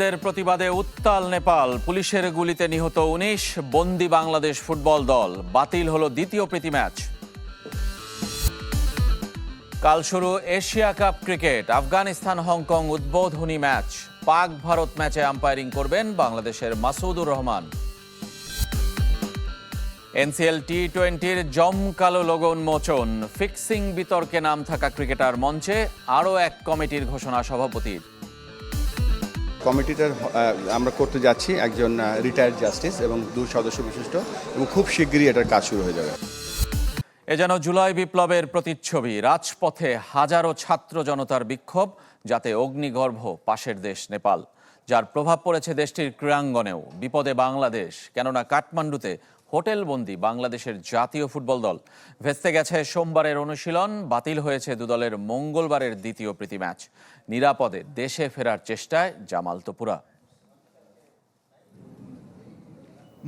বন্ধের প্রতিবাদে উত্তাল নেপাল। পুলিশের গুলিতে নিহত উনিশ, বন্দি বাংলাদেশ ফুটবল দল। বাতিল হলো দ্বিতীয় প্রীতি ম্যাচ। কাল শুরু Asia cup cricket. Afghanistan, Hong Kong উদ্বোধনী ম্যাচ। পাক ভারত ম্যাচে আম্পায়ারিং করবেন বাংলাদেশের মাসুদুর রহমান। এনসিএল টি টোয়েন্টির জমকালো লোগো উন্মোচন। ফিক্সিং বিতর্কে নাম থাকা ক্রিকেটার মঞ্চে আরও এক কমিটির ঘোষণা সভাপতির। কমিটিটার আমরা করতে যাচ্ছি একজন রিটায়ার্ড জাস্টিস এবং দু সদস্য বিশিষ্ট এবং খুব শীঘ্রই এটার কাজ শুরু হয়ে যাবে। এ যেন জুলাই বিপ্লবের প্রতিচ্ছবি, রাজপথে হাজারো ছাত্র জনতার বিক্ষোভ, যাতে অগ্নিগর্ভ পাশের দেশ নেপাল। যার প্রভাব পড়েছে দেশটির ক্রীড়াঙ্গনেও। বিপদে বাংলাদেশ, কেননা কাঠমান্ডুতে হোটেলবন্দি বাংলাদেশের জাতীয় ফুটবল দল। ভেস্তে গেছে সোমবারের অনুশীলন, বাতিল হয়েছে দুদলের মঙ্গলবারের দ্বিতীয় প্রীতি ম্যাচ। নিরাপদে দেশে ফেরার চেষ্টায় জামাল তোপুরা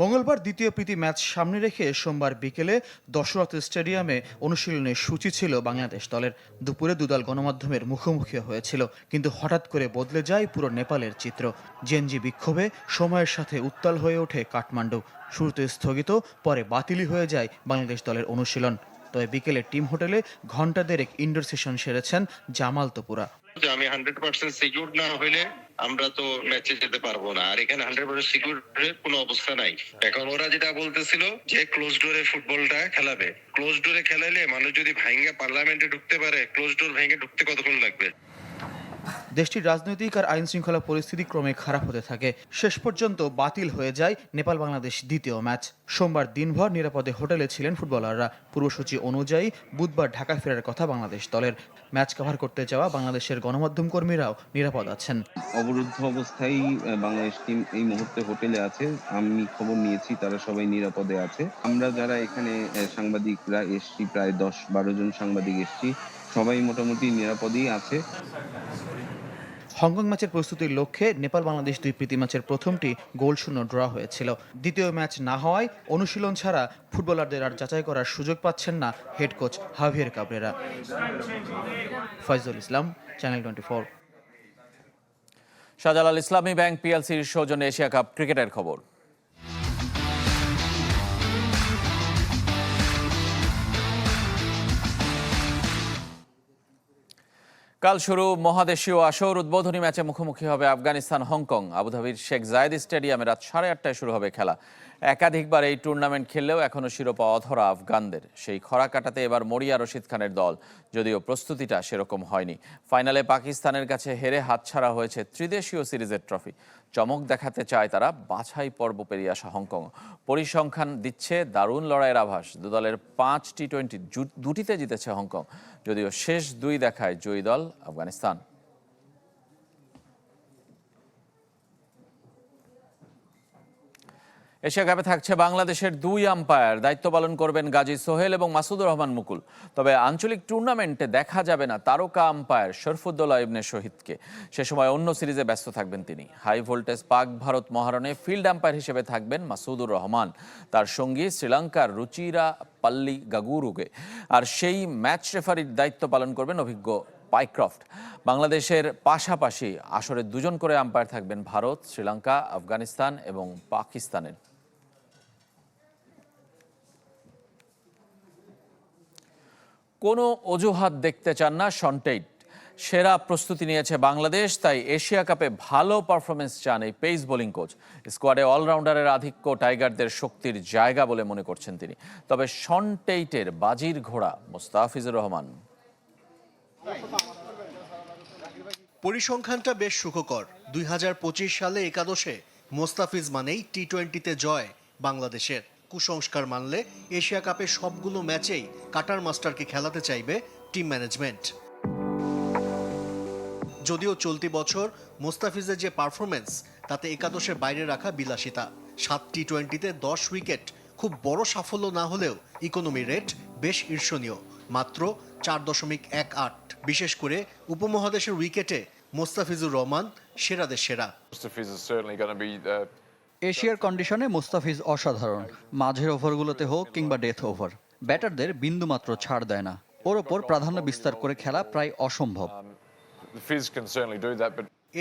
মঙ্গলবার দ্বিতীয় প্রীতি ম্যাচ সামনে রেখে সোমবার বিকেলে দশরথ স্টেডিয়ামে অনুশীলনের সূচি ছিল বাংলাদেশ দলের। দুপুরে দুদল গণমাধ্যমের মুখোমুখি হয়েছিল, কিন্তু হঠাৎ করে বদলে যায় পুরো নেপালের চিত্র। জেনজি বিক্ষোভে সময়ের সাথে উত্তাল হয়ে ওঠে কাঠমান্ডু। শুরুতে স্থগিত, পরে বাতিলই হয়ে যায় বাংলাদেশ দলের অনুশীলন। তবে বিকেলে টিম হোটেলে ঘণ্টা দেড়েক ইনডোর সেশন সেরেছেন জামাল তোপুরা যে আমি হান্ড্রেড পার্সেন্ট সিকিউর না হইলে আমরা তো ম্যাচে যেতে পারব না। আর এখানে হান্ড্রেড পার্সেন্ট সিকিউর কোনো অবস্থা নাই। এখন ওরা যেটা বলতেছিল যে ক্লোজ ডোরে ফুটবলটা খেলাবে। ক্লোজ ডোরে খেলাইলে মানুষ যদি ভাঙ্গে পার্লামেন্টে ঢুকতে পারে ক্লোজ ডোর ভেঙে ঢুকতে কতক্ষণ লাগবে? দেশটির রাজনৈতিক আর আইন শৃঙ্খলা পরিস্থিতি ক্রমে খারাপ হতে থাকে। শেষ পর্যন্ত বাতিল হয়ে যায় নেপাল বাংলাদেশ দ্বিতীয় ম্যাচ। সোমবার দিনভর নিরাপদে হোটেলে ছিলেন ফুটবলাররা। পূর্বসূচি অনুযায়ী বুধবার ঢাকা ফেরার কথা বাংলাদেশ দলের। ম্যাচ কভার করতে যাওয়া বাংলাদেশের গণমাধ্যম কর্মীরাও নিরাপদ আছেন। অবরুদ্ধ অবস্থায় বাংলাদেশ টিম এই মুহূর্তে হোটেলে আছে। আমি খবর নিয়েছি, তারা সবাই নিরাপদে আছে। আমরা যারা এখানে সাংবাদিকরা এসছি, প্রায় দশ বারো জন সাংবাদিক এসছি। সবাই মোটামুটি নিরাপদেই আছে। হংকং ম্যাচের প্রস্তুতির লক্ষ্যে নেপাল বাংলাদেশ দুই প্রীতি ম্যাচের প্রথমটি গোল শূন্য ড্র হয়েছিল। দ্বিতীয় ম্যাচ না হওয়ায় অনুশীলন ছাড়া ফুটবলারদের আর যাচাই করার সুযোগ পাচ্ছেন না head coach Javier Cabrera. Foyzul Islam, channel twenty four. Shahjalal Islami bank পিএলসির সৌজন্য এশিয়া কাপ ক্রিকেটের খবর। কাল শুরু মহাদেশীয় আসর, উদ্বোধনী ম্যাচে মুখোমুখি হবে আফগানিস্তান হংকং। আবুধাবির শেখ জায়েদ স্টেডিয়ামে রাত সাড়ে আটটায় শুরু হবে খেলা। একাধিকবার এই টুর্নামেন্ট খেললেও এখনও শিরোপা অধরা আফগানদের। সেই খরা কাটাতে এবার মরিয়া রশিদ খানের দল, যদিও প্রস্তুতিটা সেরকম হয়নি। ফাইনালে পাকিস্তানের কাছে হেরে হাতছাড়া হয়েছে ত্রিদেশীয় সিরিজের ট্রফি চমক দেখাতে চায় তারা বাছাই পর্ব পেরিয়ে আসা হংকং। পরিসংখ্যান দিচ্ছে দারুণ লড়াইয়ের আভাস। দুদলের পাঁচ টি টোয়েন্টি দুটিতে জিতেছে হংকং, যদিও শেষ দুই দেখায় জয়ী দল আফগানিস্তান। এশিয়া কাপে থাকছে বাংলাদেশের দুই আম্পায়ার দায়িত্ব পালন করবেন গাজী সোহেল এবং মাসুদুর রহমান মুকুল। তবে আঞ্চলিক টুর্নামেন্টে দেখা যাবে না তারকা আম্পায়ার শরফুদ্দোল্লা ইবনে শহীদকে। সে সময় অন্য সিরিজে ব্যস্ত থাকবেন তিনি। হাই ভোল্টেজ পাক ভারত মহারণে ফিল্ড আম্পায়ার হিসেবে থাকবেন মাসুদুর রহমান। তার সঙ্গী শ্রীলঙ্কার রুচিরা পাল্লি গাগুরুগে আর সেই ম্যাচ রেফারির দায়িত্ব পালন করবেন অভিজ্ঞ পাইক্রফট। বাংলাদেশের পাশাপাশি আসরে দুজন করে আম্পায়ার থাকবেন ভারত, শ্রীলঙ্কা, আফগানিস্তান এবং পাকিস্তানের। কোনো অজুহাত দেখতে চান না সন্টেইট সেরা প্রস্তুতি নিয়েছে বাংলাদেশ, তাই এশিয়া কাপে ভালো পারফরমেন্স চান এই পেস বোলিং কোচ। স্কোয়াডে অলরাউন্ডারের আধিক্য টাইগারদের শক্তির জায়গা বলে মনে করছেন তিনি। তবে সন্টেইটের বাজির ঘোড়া মোস্তাফিজুর রহমান। পরিসংখ্যানটা বেশ সুখকর। দুই হাজার পঁচিশ সালে একাদশে মোস্তাফিজ মানেই টি টোয়েন্টিতে জয় বাংলাদেশের। কুসংস্কার মানলে এশিয়া কাপের সবগুলো ম্যাচেই কাটার মাস্টারকে খেলাতে চাইবে টিম ম্যানেজমেন্ট। যদিও চলতি বছর মোস্তাফিজের যে পারফরমেন্স তাতে একাদশের বাইরে রাখা বিলাসিতা। সাত টি টোয়েন্টিতে দশ উইকেট খুব বড় সাফল্য না হলেও ইকোনমি রেট বেশ ঈর্ষণীয়, মাত্র চার দশমিক এক আট। বিশেষ করে উপমহাদেশের উইকেটে মোস্তাফিজুর রহমান সেরাদের সেরা। এশিয়ার কন্ডিশনে মুস্তাফিজ অসাধারণ। মাঝের ওভারগুলোতে হোক কিংবা ডেথ ওভার ব্যাটারদের বিন্দুমাত্র ছাড় দেয় না। ওর ওপর প্রাধান্য বিস্তার করে খেলা প্রায় অসম্ভব।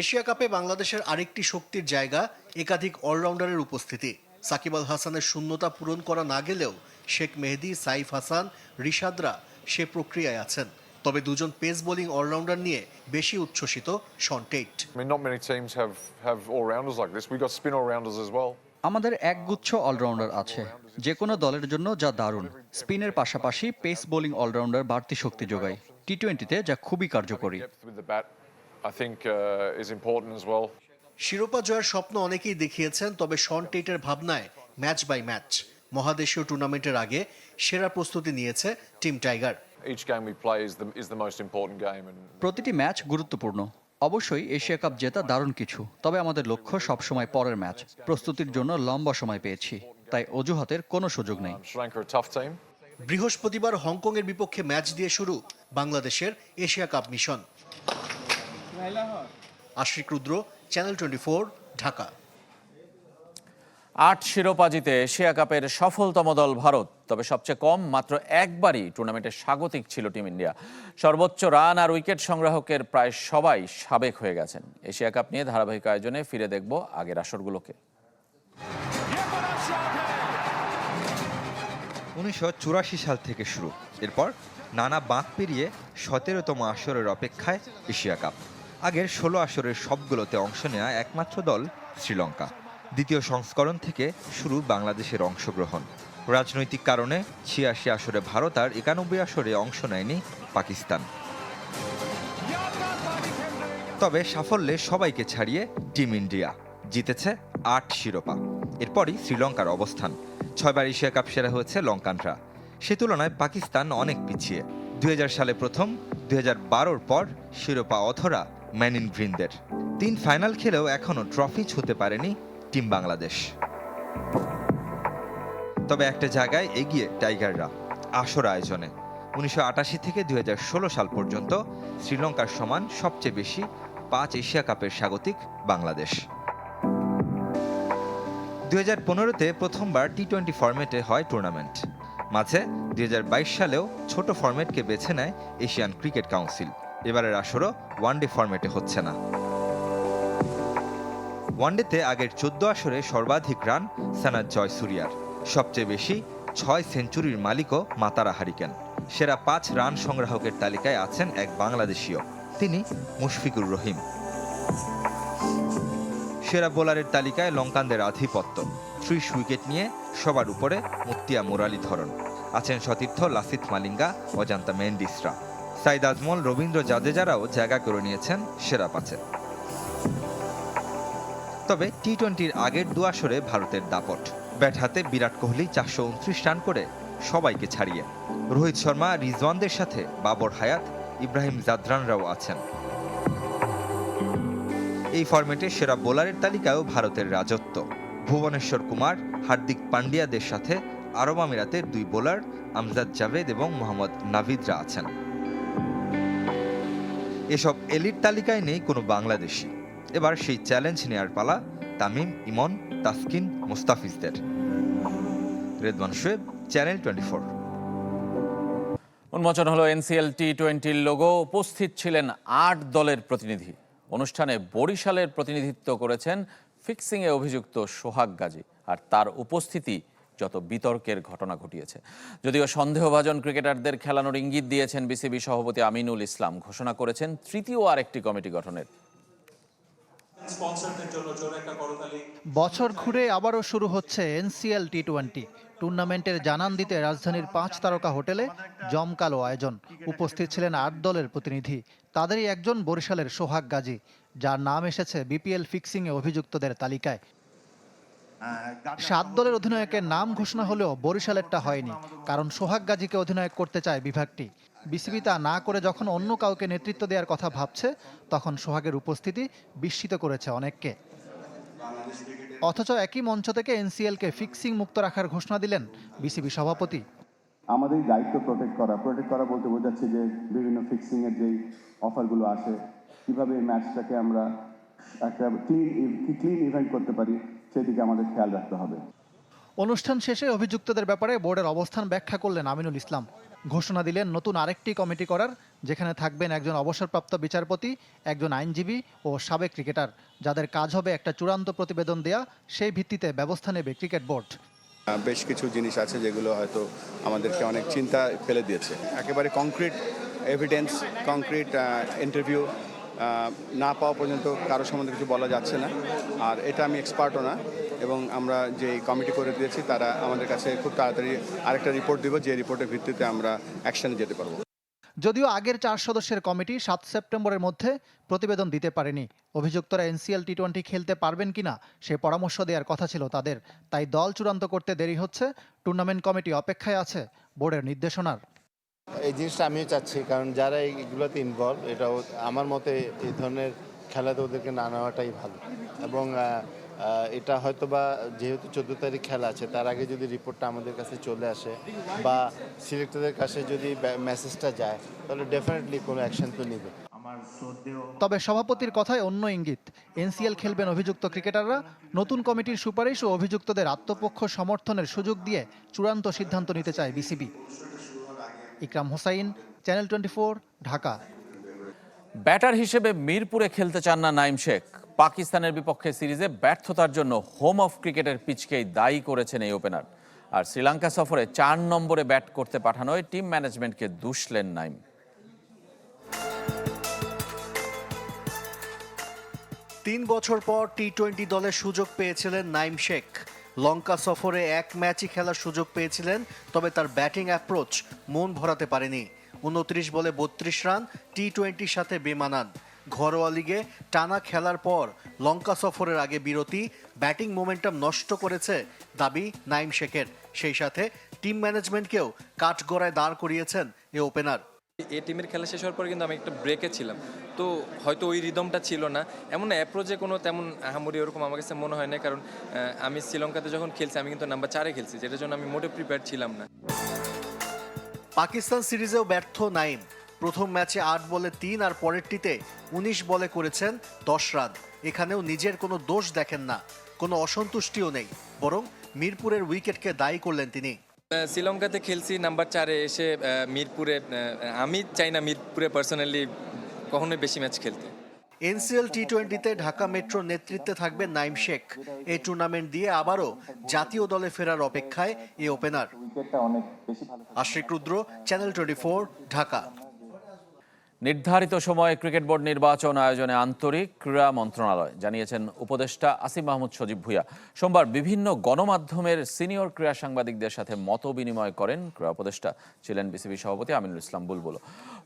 এশিয়া কাপে বাংলাদেশের আরেকটি শক্তির জায়গা একাধিক অলরাউন্ডারের উপস্থিতি। সাকিব আল হাসানের শূন্যতা পূরণ করা না গেলেও শেখ মেহেদি সাইফ হাসান রিশাদরা সে প্রক্রিয়ায় আছেন। তবে দুজন পেস বোলিং অলরাউন্ডার নিয়ে বেশি উচ্ছ্বসিত শন টেট. আমাদের একগুচ্ছ অলরাউন্ডার আছে যে কোনো দলের জন্য যা দারুণ। স্পিনের পাশাপাশি পেস বোলিং অলরাউন্ডার বাড়তি শক্তি যোগায়। টি টোয়েন্টিতে যা খুবই কার্যকরী। Uh. শিরোপা জয়ের স্বপ্ন অনেকেই দেখিয়েছেন তবে শন টেটের ভাবনায় ম্যাচ বাই ম্যাচ। মহাদেশীয় টুর্নামেন্টের আগে সেরা প্রস্তুতি নিয়েছে team tiger. Each game we play is the, is the most important game. And প্রতিটি ম্যাচ গুরুত্বপূর্ণ অবশ্যই এশিয়া কাপ জেতা দারুণ কিছু তবে আমাদের লক্ষ্য সবসময় পরের ম্যাচ প্রস্তুতির জন্য লম্বা সময় পেয়েছি তাই অজুহাতের কোনো সুযোগ নেই um. বৃহস্পতিবার হংকংয়ের বিপক্ষে ম্যাচ দিয়ে শুরু বাংলাদেশের Asia cup mission Ashik Rudra channel twenty Dhaka আট শিরোপা জিতে এশিয়া কাপের সফলতম দল ভারত, তবে সবচেয়ে কম মাত্র একবারই টুর্নামেন্টে স্বাগতিক ছিল টিম ইন্ডিয়া। সর্বোচ্চ রান আর উইকেট সংগ্রাহকের প্রায় সবাই সাবেক হয়ে গেছেন। এশিয়া কাপ নিয়ে ধারাবাহিক আয়োজনে ফিরে দেখব আগের আসরগুলোকে। উনিশশো চুরাশি সাল থেকে শুরু। এরপর নানা বাঁক পেরিয়ে সতেরোতম আসরের অপেক্ষায় এশিয়া কাপ। আগের ষোলো আসরের সবগুলোতে অংশ নেওয়া একমাত্র দল শ্রীলঙ্কা। দ্বিতীয় সংস্করণ থেকে শুরু বাংলাদেশের অংশগ্রহণ। রাজনৈতিক কারণে ছিয়াশি আসরে ভারত আর একানব্বই আসরে অংশ নেয়নি পাকিস্তান। তবে সাফল্যে সবাইকে ছাড়িয়ে টিম ইন্ডিয়া। জিতেছে আট শিরোপা। এরপরই শ্রীলঙ্কার অবস্থান। ছয়বার এশিয়া কাপ সেরা হয়েছে লঙ্কানরা। সে তুলনায় পাকিস্তান অনেক পিছিয়ে। দুই হাজার সালে প্রথম, দুই হাজার পর শিরোপা অথরা ম্যানিন গ্রিনদের। তিন ফাইনাল খেলেও এখনও ট্রফি ছুঁতে পারেনি টিম বাংলাদেশ। তবে একটা জায়গায় এগিয়ে টাইগাররা আসর আয়োজনে। উনিশশো আটাশি থেকে দুই হাজার ষোলো সাল পর্যন্ত শ্রীলঙ্কার সমান সবচেয়ে বেশি পাঁচ এশিয়া কাপের স্বাগতিক বাংলাদেশ। দুই হাজার পনেরোতে প্রথমবার টি টোয়েন্টি ফরম্যাটে হয় টুর্নামেন্ট। মাঝে দুই হাজার বাইশ সালেও ছোট ফরম্যাটকে বেছে নেয় এশিয়ান ক্রিকেট কাউন্সিল। এবারের আসরও ওয়ানডে ফরম্যাটে হচ্ছে না। ওয়ানডেতে আগের চোদ্দ আসরে সর্বাধিক রান সানাদ জয়সুরিয়ার সবচেয়ে বেশি ছয় সেঞ্চুরির মালিকও মাতারা হারিকেন। সেরা পাঁচ রান সংগ্রাহকের তালিকায় আছেন এক বাংলাদেশীয়। তিনি মুশফিকুর রহিম। সেরা বোলারের তালিকায় লঙ্কানদের আধিপত্য। ত্রিশ উইকেট নিয়ে সবার উপরে মুক্তিয়া মুরালীধরন আছেন সতীর্থ লাসিত মালিঙ্গা, অজান্তা মেন্ডিসরা সাইদ আজমল, রবীন্দ্র জাদেজারাও জায়গা করে নিয়েছেন সেরা পাঁচে। তবে টি টোয়েন্টির আগের দু আসরে ভারতের দাপট। ব্যাট হাতে বিরাট কোহলি চারশো উনত্রিশ রান করে সবাইকে ছাড়িয়ে। রোহিত শর্মা, রিজওয়ানদের সাথে বাবর হায়াত, ইব্রাহিম জাদরানরাও আছেন। এই ফরম্যাটে সেরা বোলারের তালিকায়ও ভারতের রাজত্ব। ভুবনেশ্বর কুমার, হার্দিক পান্ডিয়াদের সাথে আরব আমিরাতের দুই বোলার আমজাদ জাভেদ এবং মোহাম্মদ নাভিদরা আছেন। এসব এলিট তালিকায় নেই কোনো বাংলাদেশি। এবার সেই চ্যালেঞ্জ নেয়ার পালা Tamim, Emon, Taskin, মুস্তাফিজদের। Redwan Shoaib channel twenty four উন্মোচন হলো এনসিএল টি টোয়েন্টির লোগো উপস্থিত ছিলেন আট দলের প্রতিনিধি। অনুষ্ঠানে বরিশালের প্রতিনিধিত্ব করেছেন ফিক্সিংয়ে অভিযুক্ত সোহাগ গাজী। আর তার উপস্থিতি যত বিতর্কের ঘটনা ঘটিয়েছে। যদিও সন্দেহভাজন ক্রিকেটারদের খেলানোর ইঙ্গিত দিয়েছেন বিসিবি সভাপতি আমিনুল ইসলাম, ঘোষণা করেছেন তৃতীয় আরেকটি কমিটি গঠনের। বছর ঘুরে আবারও শুরু হচ্ছে এনসিএল টি টোয়েন্টি টুর্নামেন্টের জানান দিতে রাজধানীর পাঁচ তারকা হোটেলে জমকালো আয়োজন। উপস্থিত ছিলেন আট দলের প্রতিনিধি। তাদেরই একজন বরিশালের সোহাগ গাজী। যার নাম এসেছে বিপিএল ফিক্সিংয়ে অভিযুক্তদের তালিকায়। সাত দলের অধিনায়কের নাম ঘোষণা হলেও বরিশালেরটা হয়নি। কারণ সোহাগ গাজীকে অধিনায়ক করতে চায় বিভাগটি। বিসিবি তা না করে যখন অন্য কাউকে নেতৃত্ব দেওয়ার কথা ভাবছে তখন সোহাগের উপস্থিতি বিস্মিত করেছে অনেককে। অথচ একই মঞ্চ থেকে এনসিএলকে ফিক্সিং মুক্ত রাখার ঘোষণা দিলেন বিসিবি সভাপতি। আমাদের দায়িত্ব প্রোটেক্ট করা প্রোটেক্ট করা বলতে বোঝাচ্ছে যে বিভিন্ন ফিক্সিংয়ের যেই অফারগুলো আসে কীভাবে এই ম্যাচটাকে আমরা একটা ক্লিন ক্লিন ইভেন্ট করতে পারি সেদিকে আমাদের খেয়াল রাখতে হবে। অনুষ্ঠান শেষে অভিযুক্তদের ব্যাপারে বোর্ডের অবস্থান ব্যাখ্যা করলেন আমিনুল ইসলাম। ঘোষণা দিলেন নতুন আরেকটি কমিটি করার, যেখানে থাকবেন একজন অবসরপ্রাপ্ত বিচারপতি, একজন আইনজীবী ও সাবেক ক্রিকেটার। যাদের কাজ হবে একটা চূড়ান্ত প্রতিবেদন দেয়া, সেই ভিত্তিতে ব্যবস্থা নেবে ক্রিকেট বোর্ড। বেশ কিছু জিনিস আছে যেগুলো হয়তো আমাদেরকে অনেক চিন্তা ফেলে দিয়েছে। একেবারে কংক্রিট এভিডেন্স কংক্রিট ইন্টারভিউ না পাওয়া পর্যন্ত কারও সম্বন্ধে কিছু বলা যাচ্ছে না। আর এটা আমি এক্সপার্টও না। এবং আমরা যে কমিটি করে দিয়েছি তারা আমাদের কাছে খুব তাড়াতাড়ি আরেকটা রিপোর্ট দিব যে রিপোর্টের ভিত্তিতে আমরা অ্যাকশানে যেতে পারব। যদিও আগের চার সদস্যের কমিটি সাত সেপ্টেম্বরের মধ্যে প্রতিবেদন দিতে পারেনি। অভিযুক্তরা এনসিএল টি টোয়েন্টি খেলতে পারবেন কিনা সে পরামর্শ দেওয়ার কথা ছিল তাদের। তাই দল চূড়ান্ত করতে দেরি হচ্ছে। টুর্নামেন্ট কমিটি অপেক্ষায় আছে বোর্ডের নির্দেশনার। এই জিনিসটা আমিও চাচ্ছি কারণ যারা এইগুলোতে ইনভলভ এটাও আমার মতে এই ধরনের খেলাতে ওদেরকে না নেওয়াটাই ভালো। এবং এটা হয়তো বা যেহেতু চোদ্দ তারিখ খেলা আছে তার আগে যদি রিপোর্টটা আমাদের কাছে চলে আসে বা সিলেক্টরদের কাছে যদি মেসেজটা যায় তাহলে ডেফিনেটলি কোনো অ্যাকশন তো নেবে। তবে সভাপতির কথায় অন্য ইঙ্গিত এনসিএল খেলবেন অভিযুক্ত ক্রিকেটাররা নতুন কমিটির সুপারিশ ও অভিযুক্তদের আত্মপক্ষ সমর্থনের সুযোগ দিয়ে চূড়ান্ত সিদ্ধান্ত নিতে চায় BCB. Ikram Hossain channel twenty Dhaka. Batter হিসেবে মিরপুরে খেলতে চান না নাইম শেখ। পাকিস্তানের বিপক্ষে সিরিজে ব্যর্থতার জন্য হোম অফ ক্রিকেটের পিচকেই দায়ী করেছেন এই ওপেনার। আর শ্রীলঙ্কা সফরে চার নম্বরে ব্যাট করতে পাঠানোয় টিম ম্যানেজমেন্টকে দুষলেন নাইম। তিন বছর পর টি টোয়েন্টি দলের সুযোগ পেয়েছিলেন নাইম শেখ। লঙ্কা সফরে এক ম্যাচই খেলার সুযোগ পেয়েছিলেন, তবে তার ব্যাটিং অ্যাপ্রোচ মন ভরাতে পারেনি। উনত্রিশ বলে বত্রিশ রান টি টোয়েন্টির সাথে বেমানান। ঘরোয়া লিগে টানা খেলার পর লঙ্কা সফরের আগে বিরতি ব্যাটিং মোমেন্টাম নষ্ট করেছে দাবি নাইম শেখের। সেই সাথে টিম ম্যানেজমেন্টকেও কাঠগড়ায় দাঁড় করিয়েছেন এ ওপেনার। এই টিমের খেলা শেষ হওয়ার পর কিন্তু আমি একটা ব্রেকে ছিলাম। তো হয়তো ওই রিদমটা ছিল না। এমন অ্যাপ্রোচে কোনো তেমন আহামরি ওরকম আমার কাছে মনে হয় না। কারণ আমি শ্রীলঙ্কাতে যখন খেলছি আমি কিন্তু নাম্বার চারে খেলছি। যেটার জন্য আমি মোটে প্রিপেয়ার ছিলাম না। পাকিস্তান সিরিজেও ব্যর্থ নাইম। প্রথম ম্যাচে আট বলে তিন আর পরেরটিতে উনিশ বলে করেছেন দশ রান। এখানেও নিজের কোনো দোষ দেখেন না কোনো অসন্তুষ্টিও নেই বরং মিরপুরের উইকেটকে দায়ী করলেন তিনি। শ্রীলঙ্কাতে খেলছি নাম্বার চারে এসে মিরপুরে আমি চাই না মিরপুরে পার্সোনালি কখনোই বেশি ম্যাচ খেলতে। এনসিএল টি টোয়েন্টিতে ঢাকা মেট্রোর নেতৃত্বে থাকবে নাইম শেখ। এই টুর্নামেন্ট দিয়ে আবারও জাতীয় দলে ফেরার অপেক্ষায় এই opener Ashik Rudra channel twenty Dhaka. নির্ধারিত সময়ে ক্রিকেট বোর্ড নির্বাচন আয়োজনে আন্তরিক ক্রীড়া মন্ত্রণালয় জানিয়েছেন উপদেষ্টা আসিম মাহমুদ সজীব ভুইয়া। সোমবার বিভিন্ন গণমাধ্যমের সিনিয়র ক্রীড়া সাংবাদিকদের সাথে মত বিনিময় করেন ক্রীড়া উপদেষ্টা। ছিলেন বিসিবি সভাপতি আমিনুল ইসলাম বুলবুল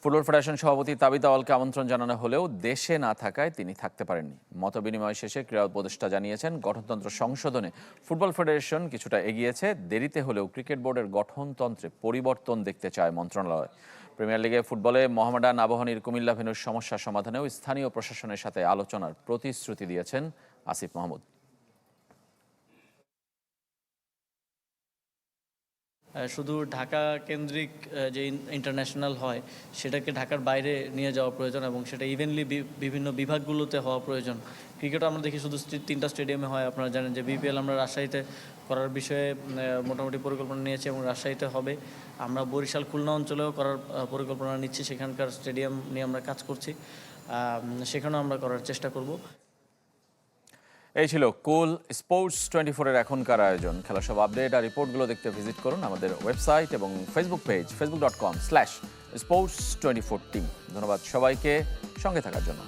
ফুটবল ফেডারেশন সভাপতি তাবিতা আওয়ালকে আমন্ত্রণ জানানো হলেও দেশে না থাকায় তিনি থাকতে পারেননি। মত বিনিময় শেষে ক্রীড়া উপদেষ্টা জানিয়েছেন, গঠনতন্ত্র সংশোধনে ফুটবল ফেডারেশন কিছুটা এগিয়েছে। দেরিতে হলেও ক্রিকেট বোর্ডের গঠনতন্ত্রে পরিবর্তন দেখতে চায় মন্ত্রণালয়। প্রিমিয়ার লিগে ফুটবলে মোহামেডান আবাহনীর কুমিল্লা ভেনুর সমস্যা সমাধানেও স্থানীয় প্রশাসনের সাথে আলোচনার প্রতিশ্রুতি দিয়েছেন আসিফ মাহমুদ। শুধু ঢাকা কেন্দ্রিক যে ইন্টারন্যাশনাল হয়, সেটাকে ঢাকার বাইরে নিয়ে যাওয়া প্রয়োজন এবং সেটা ইভেনলি বিভিন্ন বিভাগগুলোতে হওয়া প্রয়োজন। ক্রিকেট আমরা দেখি শুধু তিনটা স্টেডিয়ামে হয়। আপনারা জানেন যে বিপিএল আমরা রাজশাহীতে করার বিষয়ে মোটামুটি পরিকল্পনা নিয়েছি এবং রাজশাহীতে হবে। আমরা বরিশাল খুলনা অঞ্চলেও করার পরিকল্পনা নিচ্ছি। সেখানকার স্টেডিয়াম নিয়ে আমরা কাজ করছি। সেখানেও আমরা করার চেষ্টা করব। এই ছিল কুল স্পোর্টস টোয়েন্টি ফোরের এখনকার আয়োজন। খেলা সব আপডেট আর রিপোর্টগুলো দেখতে ভিজিট করুন আমাদের ওয়েবসাইট এবং Facebook page Facebook dot com slash sports twenty four team ধন্যবাদ সবাইকে, সঙ্গে থাকার জন্য।